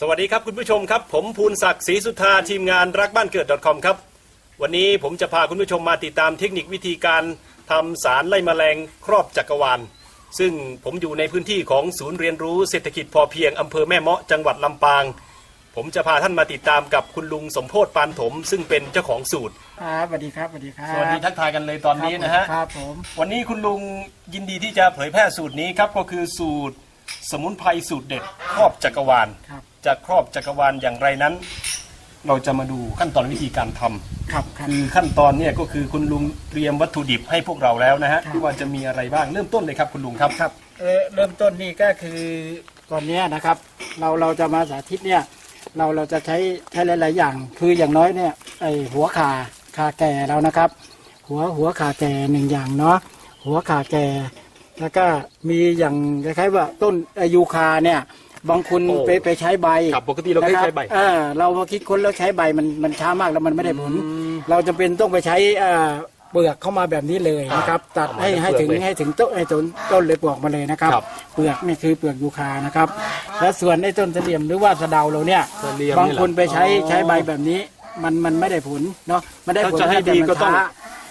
สวัสดีครับคุณผู้ชมครับ ผมภูนศักดิ์ศรีสุธาทีมงานรักบ้านเกิด .com ครับ วันนี้ผมจะพาคุณผู้ชมมาติดตามเทคนิควิธีการทำสารไล่แมลงครอบจักรวาล ซึ่งผมอยู่ในพื้นที่ของศูนย์เรียนรู้เศรษฐกิจพอเพียงอำเภอแม่เมาะจังหวัดลำปาง ผมจะพาท่านมาติดตามกับคุณลุงสมโพธปานถม ซึ่งเป็นเจ้าของสูตร ครับสวัสดีครับสวัสดีครับสวัสดีทักทายกันเลยตอนนี้นะฮะ ครับผมวันนี้คุณลุงยินดีที่จะเผยแพร่สูตรนี้ครับก็คือสูตรสมุนไพรสูตรเด็ดครอบจักรวาล ครับ จะครอบจักรวาลอย่างไรนั้น เราจะมาดูขั้นตอนวิธีการทำครับครับ คือขั้นตอนเนี่ยก็คือคุณลุงเตรียมวัตถุดิบให้พวกเราแล้วนะฮะครับ ที่ว่าจะมีอะไรบ้างเริ่มต้นเลยครับคุณลุงครับครับ เอ่อเริ่มต้นนี่ก็คือก่อนเนี้ยนะครับ เราเราจะมาสาธิตเนี่ยเราเราจะใช้ใช้หลาย ๆ อย่าง คืออย่างน้อยเนี่ยไอหัวขาขาแก่เรานะครับ หัวหัวขาแก่หนึ่งอย่างเนาะหัวขาแก่ แล้วก็มีอย่างคล้ายๆว่าต้นอายูคาเนี่ย บางคนโอ้ไปไปใช้ใบครับปกติเราไม่นะคบใช้ใบเออเรามาคิดค้นแล้วใช้ใบมันมันช้ามากแล้วมันไม่ได้ผลเราจำเป็นต้องไปใช้เอ่อเปลือกเข้ามาแบบนี้เลยนะครับตัดให้เอามาให้ถึงเปลือกเลยให้ถึงต้นให้ต้นต้นเลยปลอกมาเลยนะครับ ครับเปลือกนี่คือเปลือกยูคานะครับ และส่วนไอ้ต้นเสลี่ยมหรือว่าสะเดาเราเนี่ยเสลี่ยมบางนี่เหรอคนไปใช้อ๋อใช้ใบแบบนี้ มันมันไม่ได้ผลเนาะมันได้ผลถ้าจะให้แต่ดีมันก็ต้องช้า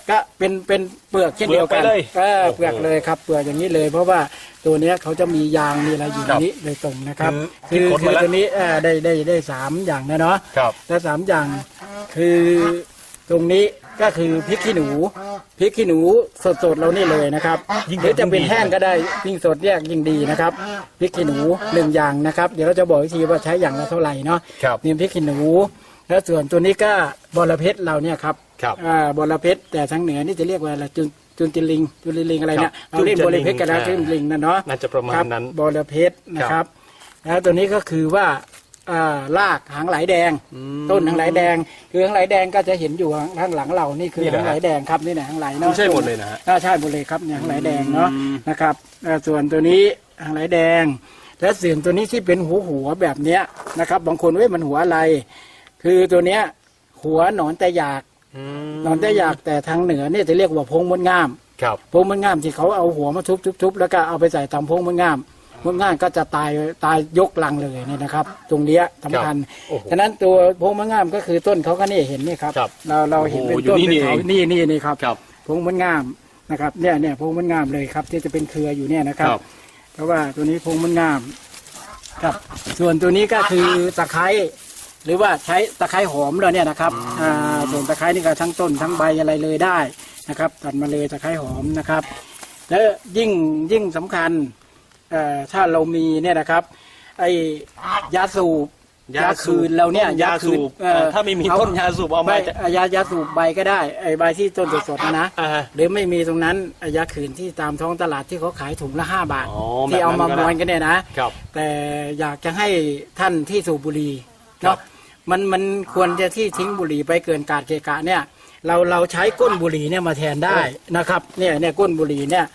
ก็เป็นเป็นเปลือกเช่นเดียวกันเปลือกไปเลยเออโอ้โหเปลือกเลยครับเปลือกอย่างนี้เลย เพราะว่าตัวเนี้ยเขาจะมียางมีอะไรอยู่คในรับนี้โดยตรงนะครับคือคือคิดค้นคืมาอแล้วตัวนี้เอ่อได้ได้ได้สามอย่างนะเนาะครับ และสามอย่างคือตรงนี้ก็คือพริกขี้หนูพริกขี้หนูสดๆเรานี่เลยนะครับยิ่งหรือจะเป็นยิ่งดีแห้งก็ได้ยิ่งสดเนี่ยยิ่งดีนะครับพริกขี้หนูหนึ่งอย่างนะครับเดี๋ยวเราจะบอกวิธีว่าใช้อย่างละเท่าไหร่เนาะ ครับนี่พริกขี้หนู แล้วส่วนตัวนี้ก็บอระเพ็ดเราเนี่ยครับ ครับ อ่าบอระเพ็ดแต่ทางเหนือนี่จะเรียกว่าอะไรจุนจุนจิลิงจุลิลิงอะไรเนี่ยครับเราเรียกจุบนอจิลิระงเพ็ดกันแล้วอ่าจุนจิลิงนั่นเนาะน่าจะประมาณครับนั้นบอระเพ็ดนะครับแล้วตัวนี้ก็คือว่าอ่ารากหางไหลแดง ต้นหางไหลแดงคือหางไหลแดงก็จะเห็นอยู่ข้างหลังเรานี่คือนี่เหรอหางไหลแดงครับนี่นะหางไหลเนาะไม่ใช่หมดเลยนะฮะ อ่าใช่หมดเลยครับเนี่ยหางไหลแดงเนาะอืมนะครับอ่าส่วนตัวนี้หางไหลแดง และเสียงตัวนี้ที่เป็นหัวหัวๆแบบเนี้ยนะครับบางคนเว้ยมันหัวอะไร คือตัวเนี้ยหัวหนอนแต่อยากอืมห นอนแต่อยากแต่ทางเหนือเนี่ยจะเรียกว่าพงมดงามครับพงมดงามที่เขาเอาหัวมาทุบๆๆแล้วก็เอาไปใส่ตำพงมดงามมดงามก็จะตายตายยกลังเลยเนี่ยนะครับ ตรงเนี้ยสำคัญโอ้โหฉะนั้นตัวพงมดงามก็คือต้นเขาก็นี่เห็นนี่ครับครับเราเราเห็นเป็นโอ้โหอยู่ต้นนี่เป็นนี่เขาเองนี่นี่นี่ครับครับพงมันงามนะครับเนี่ยเนี่ยพงมันงามเลยครับ ที่จะเป็นเครืออยู่เนี่ยนะครับครับเพราะว่าตัวนี้พงมันงาม ครับ ส่วนตัวนี้ก็คือตะไคร้ หรือว่าใช้ตะไคร้หอมเราเนี่ยนะครับอ่าส่วนตะไคร้นี่ก็ทั้งต้นทั้งใบอะไรเลยได้นะครับตัดมาเลยตะไคร้หอมนะครับ แล้วยิ่งยิ่งสำคัญเอ่อถ้าเรามีเนี่ยนะครับไอ้ยาสูบยาสูบคืนเราเนี่ยต้นยาสูบคืนเอ่อเอ่อถ้าไม่มีเอต้นยาสูบเอามาใบยายาสูบใบก็ได้ไอ้ใบที่ต้นสดๆนะนะ อ่าฮะ หรือไม่มีตรงนั้นไอ้ยาขืนที่ตามท้องตลาดที่เขาขายถุงละห้าบาท อ๋อที่เอามาแบบนั้นก็มได้วนกันเนี่ยนะครับแต่อยากจะให้ท่านที่สูบบุหรี่ครัเนาะบ มันมันควรจะที่ทิ้งบุหรี่ไปเกินกาดเกะกะเนี่ย เราเราใช้ก้นบุหรี่เนี่ยมาแทนได้นะครับ เนี่ยเนี่ยก้นบุหรี่เนี่ย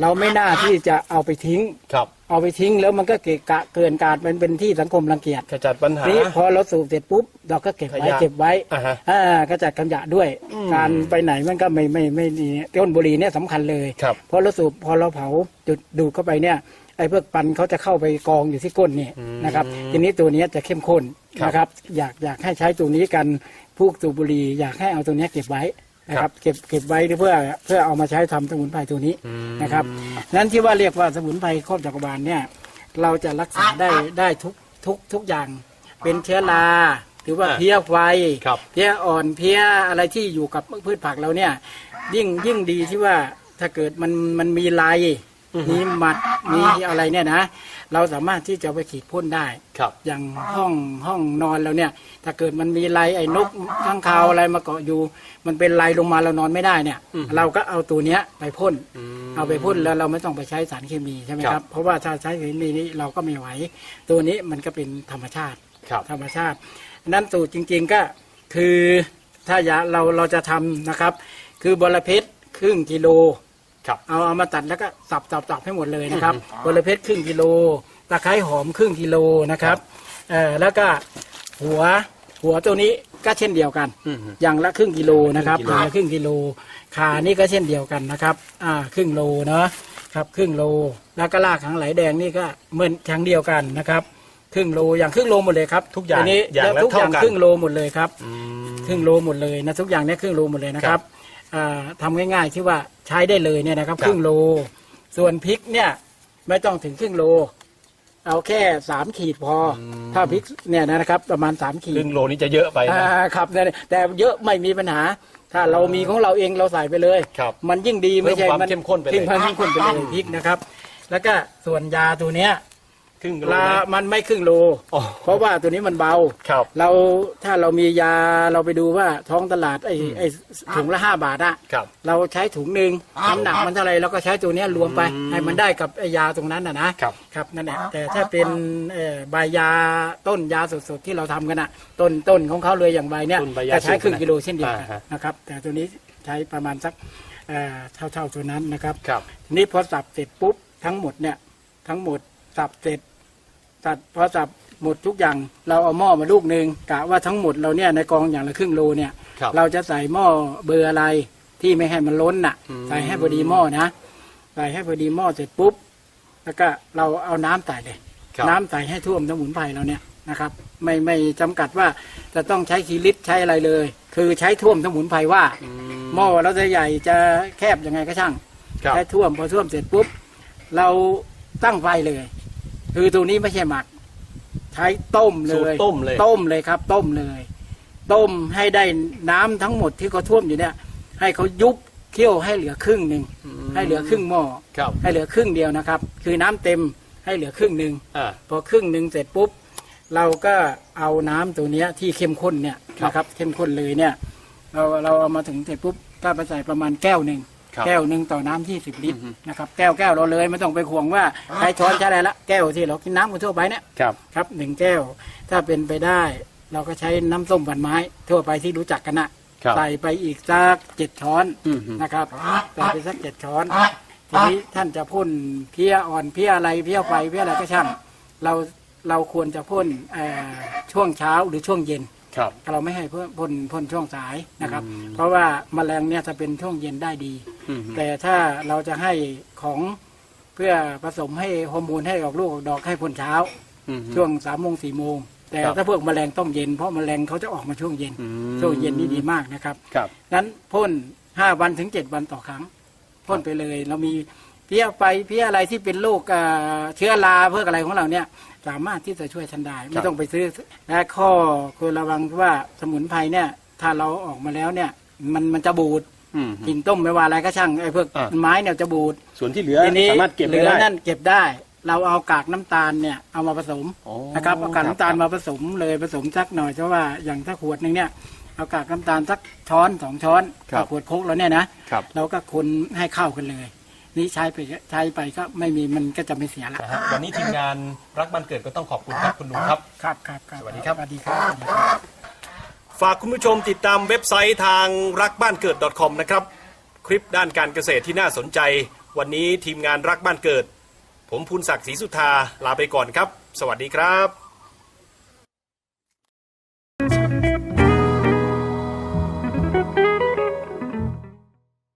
เราไม่น่าที่จะเอาไปทิ้ง ครับเอาไปทิ้งแล้วมันก็เกะกะเกินกาดเป็นเป็นที่สังคมรังเกียจขจัดปัญหา นี่พอเราสูบเสร็จปุ๊บ เราก็เก็บขไว้ยะเก็บไว้อ่าฮะ อ่าก็จัดขยะด้วย การไปไหนมันก็ไม่ไม่ไม่ดีต้นบุหรี่เนี่ยสำคัญเลย ครับพอเราสูบพอเราเผาจุดดูดเข้าไปเนี่ย ไอ้พวกปันเขาจะเข้าไปกองอยู่ที่ก้นเนี่ยอืมนะครับ ทีนี้ตัวเนี้ยจะเข้มข้นครับนะครับ อยากอยากให้ใช้ตัวนี้กันผู้สูบบุหรี่อยากให้เอาตัวเนี้ยเก็บไว้นะคครัรับบเก็บเก็บไว้เพื่อเพื่อเอามาใช้ทำสมุนไพรตัวนี้อืมนะครับนั้นที่ว่าเรียกว่าสมุนไพรครอบจักรบาลเนี่ยเราจะรักษาได้ได้ทุกทุกทุกอย่าง เป็นเชื้อราหรือว่าอ่าเพี้ยไฟครับเพี้ยอ่อนเพี้ยอะไรที่อยู่กับพืชผักเราเนี่ยยิ่งยิ่งดีที่ว่าถ้าเกิดมันมันมีลาย มีหมัดมีอะไรเนี่ยนะ เราสามารถที่จะเอาไปขีดพ่นได้ ครับ อย่างห้องห้องนอนเราเนี่ย ถ้าเกิดมันมีลายไอ้นกข้างคาวอะไรมาเกาะอยู่ มันเป็นลายลงมาเรานอนไม่ได้เนี่ย อืมเราก็เอาตัวเนี้ยไปพ่นอืมเอาไปพ่นแล้วเราไม่ต้องไปใช้สารเคมีใช่ไหมคครัรับ บ เพราะว่าถ้าใช้เคมีนี้เราก็ไม่ไหว ตัวนี้มันก็เป็นธรรมชาติ ครับ ธรรมชาติ นั้นสูตรจริงๆก็คือถ้าอยากเราเราจะทำนะครับ คือบรเพชรครึ่งกิโล ครับ เอาเอามาตัดแล้วก็สับสับสับให้หมดเลยนะครับบรเพชรครึ่งกิโลตะไคร้หอมครึ่งกิโลนะครับเอ่อแล้วก็หัวหัวตัวนี้ก็เช่นเดียวกัน อืม อย่างละครึ่งกิโลนะครับครึ่งกิโลอย่างละครึ่งกิโลขานี่ก็เช่นเดียวกันนะครับ อ่าครึ่งโลเนาะครับครึ่งโลแล้วก็ลากหางไหลแดงนี่ก็เหมือนทางเดียวกันนะครับครึ่งโลอย่างครึ่งโลหมดเลยครับทุกอย่างทีนี้อย่างละทุกอย่างเท่ากัน ครึ่งโลหมดเลยครับ อืม ครึ่งโลหมดเลยนะทุกอย่างเนี่ยครึ่งโลหมดเลยนะคครัรับ บอ่าทำง่ายๆที่ว่าใช้ได้เลยเนี่ยนะครับครับ ครึ่งโล ส่วนพริกเนี่ยไม่ต้องถึงครึ่งโล เอาแค่สามขีดพออถ้าพริกเนี่ยนะครับ ประมาณสามขีคดรึ่งโลนี้จะเยอะไปนะอ่าครับแต่แต่เยอะไม่มีปัญหา ถ้าเรามีของเราเองเราใส่ไปเลยครับมันยิ่งดีไม่ใช่เพิ่มความเข้มข้นไปเลยเพิ่มความเข้มข้นไปเลยพริกนะครับ แล้วก็ส่วนยาตัวเนี้ย ครึ่งโลลานะ มันไม่ครึ่งโล อ๋อเพราะว่าตัวนี้มันเบา ครับเราถ้าเรามียาเราไปดูว่าท้องตลาดไอ้ไอ้ถุงละห้าบาทอะครับ เราใช้ถุงหนึ่งน้ำหนักมันเท่าไหรเราก็ใช้ตัวเนี้ยรวมไป ให้มันได้กับไอ้ยาตรงนั้นอะนะครับ ครับนั่นแหละแต่ถ้าเป็นเอ่อใบยาต้นยาสดๆที่เราทำกันอะต้นต้นของเขาเลยอย่างใบเนี้ยต้นใบยาจะใช้ครึ่งสูบนะกิโลเช่นเดียวกันอ่าฮะ นะครับ แต่ตัวนี้ใช้ประมาณสักเอ่อเท่าๆตัวนั้นนะครับ ครับทีนี้พอสับเสร็จปุ๊บทั้งหมดเนี่ยทั้งหมดสับเสร็จ สับพอสับหมดทุกอย่าง เราเอาหม้อมาลูกหนึ่งกะว่าทั้งหมดเราเนี่ยในกองอย่างละครึ่งโลเนี่ย ครับเราจะใส่หม้อเบอร์อะไรที่ไม่ให้มันล้นน่ะ อืม ใส่ให้พอดีหม้อนะใส่ให้พอดีหม้อเสร็จปุ๊บ แล้วก็เราเอาน้ำใส่เลย ครับ น้ำใส่ให้ท่วมสมุนไพรเราเนี่ยนะครับ ไม่ไม่จำกัดว่าจะต้องใช้คีลิตรใช้อะไรเลย คือใช้ท่วมสมุนไพรว่าอืมหม้อเราจะใหญ่จะแคบยังไงก็ช่างครับ ใช้ท่วมพอท่วมเสร็จปุ๊บ เราตั้งไฟเลย คือตัวนี้ไม่ใช่หมัก ใช้ต้มเลสูตรยต้มเลย ต้มเลยครับ ต้มเลย ต้มให้ได้น้ำทั้งหมดที่เขาท่วมอยู่เนี่ย ให้เขายุบเคี่ยวให้เหลือครึ่งหนึ่งให้เหลือครึ่งหม้อครับให้เหลือครึ่งเดียวนะครับ คือน้ำเต็มให้เหลือครึ่งหนึ่งอ่า พอครึ่งหนึ่งเสร็จปุ๊บ เราก็เอาน้ำตัวเนี้ยที่เข้มข้นเนี่ยครับ นะครับ เข้มข้นเลยเนี่ย เราเราเอามาถึงเสร็จปุ๊บก็ไปใส่ประมาณแก้วหนึ่ง ครับแก้วหนึ่งต่อน้ำที่สิบลิตรนะครับแก้วแก้วเราเลยไม่ต้องไปห่วงว่าใช้ช้อนใช้อะไรละแก้วที่เรากินน้ำกันทั่วไปเนี่ยครับ ครับหนึ่งแก้วถ้าเป็นไปได้ เราก็ใช้น้ำส้มหวานไม้ทั่วไปที่รู้จักกันนะครับ ใส่ไปอีกสักเจ็ดช้อนอืมนะครับใส่ไปสักเจ็ดช้อน ทีนี้ท่านจะพ่นเพี้ยอ่อนเพี้ยอะไรเพี้ยไฟเพี้ยอะไรก็ช่างเราเราควรจะพ่นเอ่อช่วงเช้าหรือช่วงเย็น ครับ เราไม่ให้พ่นพ่นพ่นช่วงสายนะครับอืมเพราะว่าแมลงเนี่ยจะเป็นช่วงเย็นได้ดีอืมแต่ถ้าเราจะให้ของเพื่อผสมให้ฮอร์โมนให้ออกลูกออกดอกให้พ่นเช้าอืมช่วงสามโมงสี่โมงแต่ครับถ้าพวกแมลงต้องเย็นเพราะแมลงเขาจะออกมาช่วงเย็นอืมช่วงเย็นนี่ดีมากนะครับครับนั้นพ่นห้าวันถึงเจ็ดวันต่อครั้งพ่นไปเลย เรามีเพี้ยไฟเพี้ยอะไรที่เป็นโรคเอ่อเชื้อราเพื่ออะไรของเราเนี่ยสามารถที่จะช่วยทันได้ไม่ต้องไปซื้อและข้อควรระวังว่าสมุนไพรเนี่ย ถ้าเราออกมาแล้วเนี่ย มันมันจะบูด อืม กิ่งต้มไม่ว่าอะไรก็ช่างไอ้พวกอ่าไม้เนี่ยจะบูดส่วนที่เหลือทีนี้สามารถเก็บเหไว้ลือได้ นั่นเก็บได้ เราเอากากน้ำตาลเนี่ยเอามาผสมอ๋อนะครับเอากากน้ำตาลครับมาผสมเลยผสมสักหน่อยเพราะว่าอย่างถ้าขวดหนึ่งเนี่ยเอากากน้ำตาลสักช้อนสองช้อนครับเอาขวดโคกแล้วเนี่ยนะครับ เราก็คนให้เข้ากันเลย นี่ใช้ไปใช้ไปก็ไม่มีมันก็จะไม่เสียละ นะฮะวันนี้ทีมงานรักบ้านเกิดก็ต้องขอบคุณครับคุณลุงครับ ครับครับครับสวัสดีครับ สวัสดีครับสวัสดีครับ ฝากคุณผู้ชมติดตามเว็บไซต์ทางรักบ้านเกิด .com นะครับ คลิปด้านการเกษตรที่น่าสนใจ วันนี้ทีมงานรักบ้านเกิด ผมภูนศักดิ์ศรีสุธาลาไปก่อนครับ สวัสดีครับ